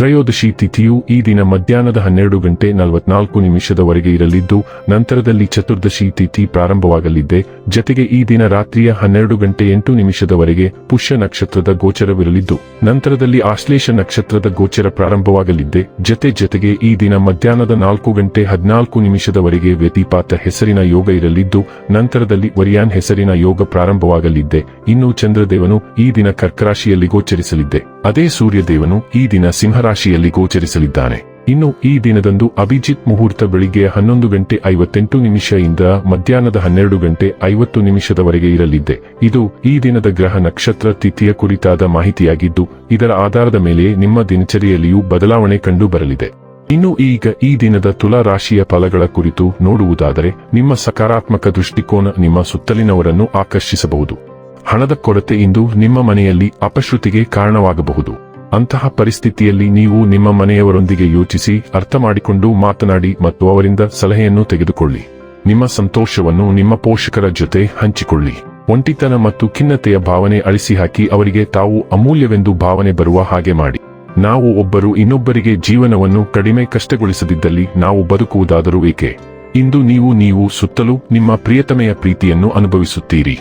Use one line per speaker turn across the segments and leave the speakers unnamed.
ತ್ರಯೋದಶಿ ತಿಥಿಯು ಈ ದಿನ ಮಧ್ಯಾಹ್ನದ ಹನ್ನೆರಡು ಗಂಟೆ ನಲವತ್ನಾಲ್ಕು ನಿಮಿಷದವರೆಗೆ ಇರಲಿದ್ದು, ನಂತರದಲ್ಲಿ ಚತುರ್ದಶಿ ತಿಥಿ ಪ್ರಾರಂಭವಾಗಲಿದೆ ಜತೆಗೆ ಈ ದಿನ ರಾತ್ರಿಯ ಹನ್ನೆರಡು ಗಂಟೆ ಎಂಟು ನಿಮಿಷದವರೆಗೆ ಪುಷ್ಯ ನಕ್ಷತ್ರದ ಗೋಚರವಿರಲಿದ್ದು, ನಂತರದಲ್ಲಿ ಆಶ್ಲೇಷ ನಕ್ಷತ್ರದ ಗೋಚರ ಪ್ರಾರಂಭವಾಗಲಿದೆ ಜತೆ ಜತೆಗೆ ಈ ದಿನ ಮಧ್ಯಾಹ್ನದ ನಾಲ್ಕು ಗಂಟೆ ಹದಿನಾಲ್ಕು ನಿಮಿಷದವರೆಗೆ ವ್ಯತಿಪಾತ ಹೆಸರಿನ ಯೋಗ ಇರಲಿದ್ದು, ನಂತರದಲ್ಲಿ ವರಿಯಾನ್ ಹೆಸರಿನ ಯೋಗ ಪ್ರಾರಂಭವಾಗಲಿದೆ ಇನ್ನು ಚಂದ್ರದೇವನು ಈ ದಿನ ಕರ್ಕರಾಶಿಯಲ್ಲಿ ಗೋಚರಿಸಲಿದೆ ಅದೇ ಸೂರ್ಯದೇವನು ಈ ದಿನ ಸಿಂಹರಾಶಿಯಲ್ಲಿ ಗೋಚರಿಸಲಿದ್ದಾನೆ. ಇನ್ನು ಈ ದಿನದಂದು ಅಭಿಜಿತ್ ಮುಹೂರ್ತ ಬೆಳಿಗ್ಗೆ ಹನ್ನೊಂದು ಗಂಟೆ ಐವತ್ತೆಂಟು ನಿಮಿಷದಿಂದ ಮಧ್ಯಾಹ್ನದ ಹನ್ನೆರಡು ಗಂಟೆ ಐವತ್ತು ನಿಮಿಷದವರೆಗೆ ಇರಲಿದೆ ಇದು ಈ ದಿನದ ಗ್ರಹ ನಕ್ಷತ್ರ ತಿಥಿಯ ಕುರಿತಾದ ಮಾಹಿತಿಯಾಗಿದ್ದು, ಇದರ ಆಧಾರದ ಮೇಲೆ ನಿಮ್ಮ ದಿನಚರಿಯಲ್ಲಿಯೂ ಬದಲಾವಣೆ ಕಂಡು ಬರಲಿದೆ ಇನ್ನು ಈಗ ಈ ದಿನದ ತುಲಾ ರಾಶಿಯ ಫಲಗಳ ಕುರಿತು ನೋಡುವುದಾದರೆ, ನಿಮ್ಮ ಸಕಾರಾತ್ಮಕ ದೃಷ್ಟಿಕೋನ ನಿಮ್ಮ ಸುತ್ತಲಿನವರನ್ನು ಆಕರ್ಷಿಸಬಹುದು. ಹಣದ ಕೊರತೆ ಇಂದು ನಿಮ್ಮ ಮನೆಯಲ್ಲಿ ಅಪಶ್ರುತಿಗೆ ಕಾರಣವಾಗಬಹುದು. ಅಂತಹ ಪರಿಸ್ಥಿತಿಯಲ್ಲಿ ನೀವು ನಿಮ್ಮ ಮನೆಯವರೊಂದಿಗೆ ಯೋಚಿಸಿ ಅರ್ಥ ಮಾಡಿಕೊಂಡು ಮಾತನಾಡಿ ಮತ್ತು ಅವರಿಂದ ಸಲಹೆಯನ್ನು ತೆಗೆದುಕೊಳ್ಳಿ. ನಿಮ್ಮ ಸಂತೋಷವನ್ನು ನಿಮ್ಮ ಪೋಷಕರ ಜೊತೆ ಹಂಚಿಕೊಳ್ಳಿ. ಒಂಟಿತನ ಮತ್ತು ಖಿನ್ನತೆಯ ಭಾವನೆ ಅಳಿಸಿಹಾಕಿ ಅವರಿಗೆ ತಾವು ಅಮೂಲ್ಯವೆಂದು ಭಾವನೆ ಬರುವ ಹಾಗೆ ಮಾಡಿ. ನಾವು ಒಬ್ಬರು ಇನ್ನೊಬ್ಬರಿಗೆ ಜೀವನವನ್ನು ಕಡಿಮೆ ಕಷ್ಟಗೊಳಿಸದಿದ್ದಲ್ಲಿ ನಾವು ಬದುಕುವುದಾದರೂ ಏಕೆ? ಇಂದು ನೀವು ನೀವು ಸುತ್ತಲೂ ನಿಮ್ಮ ಪ್ರಿಯತಮೆಯ ಪ್ರೀತಿಯನ್ನು ಅನುಭವಿಸುತ್ತೀರಿ.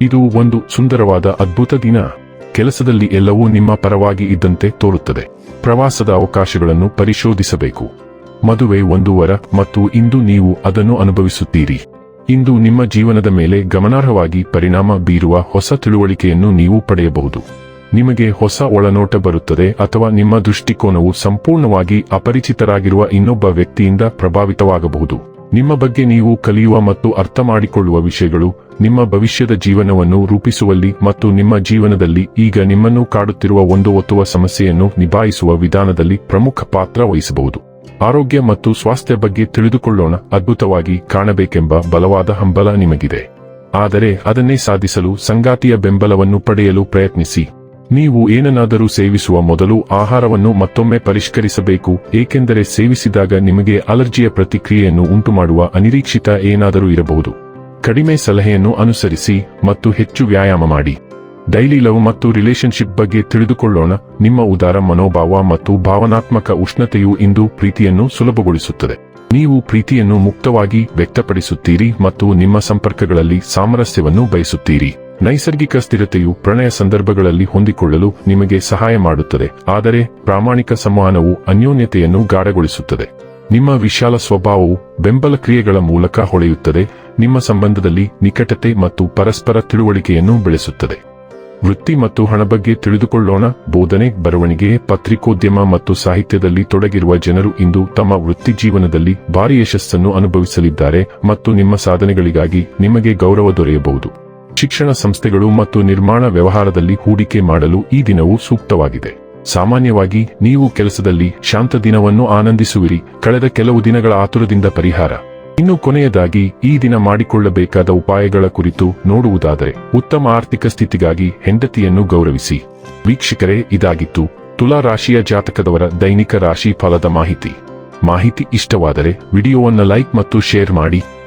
ಇದು ಒಂದು ಸುಂದರವಾದ ಅದ್ಭುತ ದಿನ. ಕೆಲಸದಲ್ಲಿ ಎಲ್ಲವೂ ನಿಮ್ಮ ಪರವಾಗಿ ಇದ್ದಂತೆ ತೋರುತ್ತದೆ. ಪ್ರವಾಸದ ಅವಕಾಶಗಳನ್ನು ಪರಿಶೋಧಿಸಬೇಕು. ಮದುವೆ ಒಂದು ವರ ಮತ್ತು ಇಂದು ನೀವು ಅದನ್ನು ಅನುಭವಿಸುತ್ತೀರಿ. ಇಂದು ನಿಮ್ಮ ಜೀವನದ ಮೇಲೆ ಗಮನಾರ್ಹವಾಗಿ ಪರಿಣಾಮ ಬೀರುವ ಹೊಸ ತಿಳುವಳಿಕೆಯನ್ನು ನೀವು ಪಡೆಯಬಹುದು. ನಿಮಗೆ ಹೊಸ ಒಳನೋಟ ಬರುತ್ತದೆ ಅಥವಾ ನಿಮ್ಮ ದೃಷ್ಟಿಕೋನವು ಸಂಪೂರ್ಣವಾಗಿ ಅಪರಿಚಿತರಾಗಿರುವ ಇನ್ನೊಬ್ಬ ವ್ಯಕ್ತಿಯಿಂದ ಪ್ರಭಾವಿತವಾಗಬಹುದು. ನಿಮ್ಮ ಬಗ್ಗೆ ನೀವು ಕಲಿಯುವ ಮತ್ತು ಅರ್ಥ ಮಾಡಿಕೊಳ್ಳುವ ವಿಷಯಗಳು, ನಿಮ್ಮ ಭವಿಷ್ಯದ ಜೀವನವನ್ನು ರೂಪಿಸುವಲ್ಲಿ ಮತ್ತು ನಿಮ್ಮ ಜೀವನದಲ್ಲಿ ಈಗ ನಿಮ್ಮನ್ನು ಕಾಡುತ್ತಿರುವ ಒಂದು ಒತ್ತುವ ಸಮಸ್ಯೆಯನ್ನು ನಿಭಾಯಿಸುವ ವಿಧಾನದಲ್ಲಿ ಪ್ರಮುಖ ಪಾತ್ರ ವಹಿಸಬಹುದು. ಆರೋಗ್ಯ ಮತ್ತು ಸ್ವಾಸ್ಥ್ಯ ಬಗ್ಗೆ ತಿಳಿದುಕೊಳ್ಳೋಣ, ಅದ್ಭುತವಾಗಿ ಕಾಣಬೇಕೆಂಬ ಬಲವಾದ ಹಂಬಲ ನಿಮಗಿದೆ. ಆದರೆ ಅದನ್ನೇ ಸಾಧಿಸಲು ಸಂಗಾತಿಯ ಬೆಂಬಲವನ್ನು ಪಡೆಯಲು ಪ್ರಯತ್ನಿಸಿ. ನೀವು ಏನನ್ನಾದರೂ ಸೇವಿಸುವ ಮೊದಲು ಆಹಾರವನ್ನು ಮತ್ತೊಮ್ಮೆ ಪರಿಷ್ಕರಿಸಬೇಕು, ಏಕೆಂದರೆ ಸೇವಿಸಿದಾಗ ನಿಮಗೆ ಅಲರ್ಜಿಯ ಪ್ರತಿಕ್ರಿಯೆಯನ್ನು ಉಂಟುಮಾಡುವ ಅನಿರೀಕ್ಷಿತ ಏನಾದರೂ ಇರಬಹುದು. ಕಡಿಮೆ ಸಲಹೆಯನ್ನು ಅನುಸರಿಸಿ ಮತ್ತು ಹೆಚ್ಚು ವ್ಯಾಯಾಮ ಮಾಡಿ. ಡೈಲಿ ಲವ್ ಮತ್ತು ರಿಲೇಶನ್ಶಿಪ್ ಬಗ್ಗೆ ತಿಳಿದುಕೊಳ್ಳೋಣ. ನಿಮ್ಮ ಉದಾರ ಮನೋಭಾವ ಮತ್ತು ಭಾವನಾತ್ಮಕ ಉಷ್ಣತೆಯು ಇಂದು ಪ್ರೀತಿಯನ್ನು ಸುಲಭಗೊಳಿಸುತ್ತದೆ. ನೀವು ಪ್ರೀತಿಯನ್ನು ಮುಕ್ತವಾಗಿ ವ್ಯಕ್ತಪಡಿಸುತ್ತೀರಿ ಮತ್ತು ನಿಮ್ಮ ಸಂಪರ್ಕಗಳಲ್ಲಿ ಸಾಮರಸ್ಯವನ್ನು ಬಯಸುತ್ತೀರಿ. ನೈಸರ್ಗಿಕ ಸ್ಥಿರತೆಯು ಪ್ರಣಯ ಸಂದರ್ಭಗಳಲ್ಲಿ ಹೊಂದಿಕೊಳ್ಳಲು ನಿಮಗೆ ಸಹಾಯ ಮಾಡುತ್ತದೆ, ಆದರೆ ಪ್ರಾಮಾಣಿಕ ಸಂವಹನವು ಅನ್ಯೋನ್ಯತೆಯನ್ನು ಗಾಢಗೊಳಿಸುತ್ತದೆ. ನಿಮ್ಮ ವಿಶಾಲ ಸ್ವಭಾವವು ಬೆಂಬಲ ಕ್ರಿಯೆಗಳ ಮೂಲಕ ಹೊಳೆಯುತ್ತದೆ, ನಿಮ್ಮ ಸಂಬಂಧದಲ್ಲಿ ನಿಕಟತೆ ಮತ್ತು ಪರಸ್ಪರ ತಿಳುವಳಿಕೆಯನ್ನು ಬೆಳೆಸುತ್ತದೆ. ವೃತ್ತಿ ಮತ್ತು ಹಣ ಬಗ್ಗೆ ತಿಳಿದುಕೊಳ್ಳೋಣ, ಬೋಧನೆ, ಬರವಣಿಗೆ, ಪತ್ರಿಕೋದ್ಯಮ ಮತ್ತು ಸಾಹಿತ್ಯದಲ್ಲಿ ತೊಡಗಿರುವ ಜನರು ಇಂದು ತಮ್ಮ ವೃತ್ತಿ ಜೀವನದಲ್ಲಿ ಭಾರಿ ಯಶಸ್ಸನ್ನು ಅನುಭವಿಸಲಿದ್ದಾರೆ ಮತ್ತು ನಿಮ್ಮ ಸಾಧನೆಗಳಿಗಾಗಿ ನಿಮಗೆ ಗೌರವ ದೊರೆಯಬಹುದು. ಶಿಕ್ಷಣ ಸಂಸ್ಥೆಗಳು ಮತ್ತು ನಿರ್ಮಾಣ ವ್ಯವಹಾರದಲ್ಲಿ ಹೂಡಿಕೆ ಮಾಡಲು ಈ ದಿನವು ಸೂಕ್ತವಾಗಿದೆ. ಸಾಮಾನ್ಯವಾಗಿ, ನೀವು ಕೆಲಸದಲ್ಲಿ ಶಾಂತ ದಿನವನ್ನು ಆನಂದಿಸುವಿರಿ. ಕಳೆದ ಕೆಲವು ದಿನಗಳ ಆತುರದಿಂದ ಪರಿಹಾರ. ಇನ್ನು ಕೊನೆಯದಾಗಿ, ಈ ದಿನ ಮಾಡಿಕೊಳ್ಳಬೇಕಾದ ಉಪಾಯಗಳ ಕುರಿತು ನೋಡುವುದಾದರೆ, ಉತ್ತಮ ಆರ್ಥಿಕ ಸ್ಥಿತಿಗಾಗಿ ಹೆಂಡತಿಯನ್ನು ಗೌರವಿಸಿ. ವೀಕ್ಷಕರೇ, ಇದಾಗಿತ್ತು ತುಲಾ ರಾಶಿಯ ಜಾತಕದವರ ದೈನಿಕ ರಾಶಿ ಫಲದ ಮಾಹಿತಿ. ಮಾಹಿತಿ ಇಷ್ಟವಾದರೆ, ವಿಡಿಯೋವನ್ನು ಲೈಕ್ ಮತ್ತು ಶೇರ್ ಮಾಡಿ.